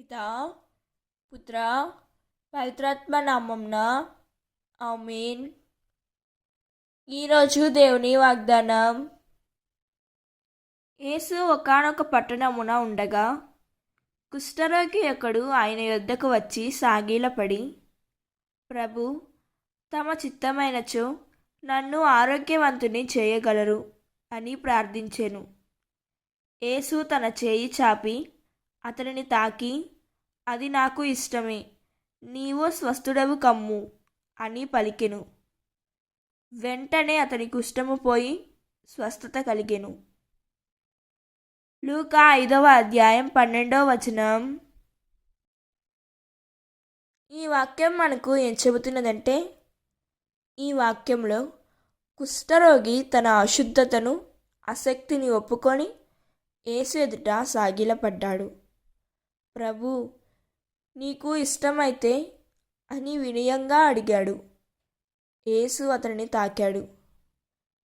పితా పుత్ర పవిత్రాత్మ నామంన ఆమేన్ ఈరోజు దేవుని వాగ్దానం యేసు ఒకానొక పట్టణమున ఉండగా కుష్ఠరోగి ఒకడు ఆయన యొద్దకు వచ్చి సాగిలపడి ప్రభు తమ చిత్తమైనచో నన్ను ఆరోగ్యవంతుని చేయగలరు అని ప్రార్థించెను. యేసు తన చేయి చాపి అతనిని తాకి అది నాకు ఇష్టమే నీవు స్వస్థుడవు కమ్ము అని పలికెను. వెంటనే అతని కుష్టము పోయి స్వస్థత కలిగెను. లూకా ఐదవ అధ్యాయం పన్నెండవ వచనం. ఈ వాక్యం మనకు ఏం చెబుతున్నదంటే ఈ వాక్యంలో కుష్ఠరోగి తన అశుద్ధతను ఆసక్తిని ఒప్పుకొని ఏసు ఎదుట సాగిలపడ్డాడు. ప్రభు నీకు ఇష్టమైతే అని వినయంగా అడిగాడు. యేసు అతనిని తాకాడు.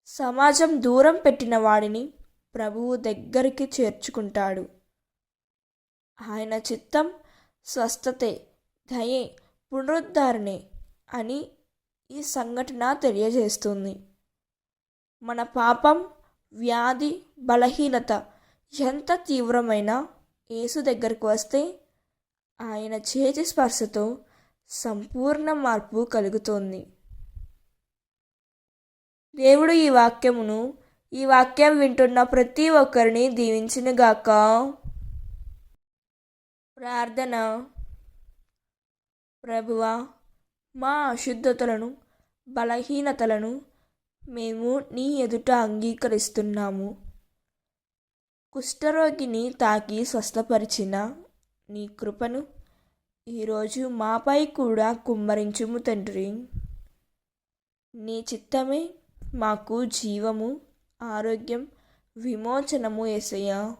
సమాజం దూరం పెట్టిన వాడిని ప్రభువు దగ్గరికి చేర్చుకుంటాడు. ఆయన చిత్తం స్వస్థతే దయే పునరుద్ధారణే అని ఈ సంఘటన తెలియజేస్తుంది. మన పాపం వ్యాధి బలహీనత ఎంత తీవ్రమైనా యేసు దగ్గరకు వస్తే ఆయన చేతి స్పర్శతో సంపూర్ణ మార్పు కలుగుతోంది. దేవుడు ఈ వాక్యమును ఈ వాక్యం వింటున్న ప్రతి ఒక్కరిని దీవించినగాక. ప్రార్థన. ప్రభువా మా అశుద్ధతలను బలహీనతలను మేము నీ ఎదుట అంగీకరిస్తున్నాము. కుష్ఠరోగిని తాకి స్వస్థపరిచిన నీ కృపను ఈరోజు మాపై కూడా కుమ్మరించుము తండ్రి. నీ చిత్తమే మాకు జీవము ఆరోగ్యం విమోచనము ఏసయ్యా.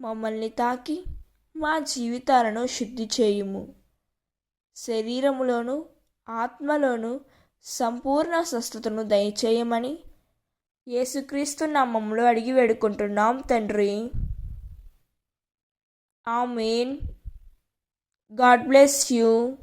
మమ్మల్ని తాకి మా జీవితాలను శుద్ధి చేయుము. శరీరములోను ఆత్మలోను సంపూర్ణ స్వస్థతను దయచేయమని యేసుక్రీస్తు నామంలో అడిగి వేడుకుంటున్నాం తండ్రి. ఆమెన్. God bless you.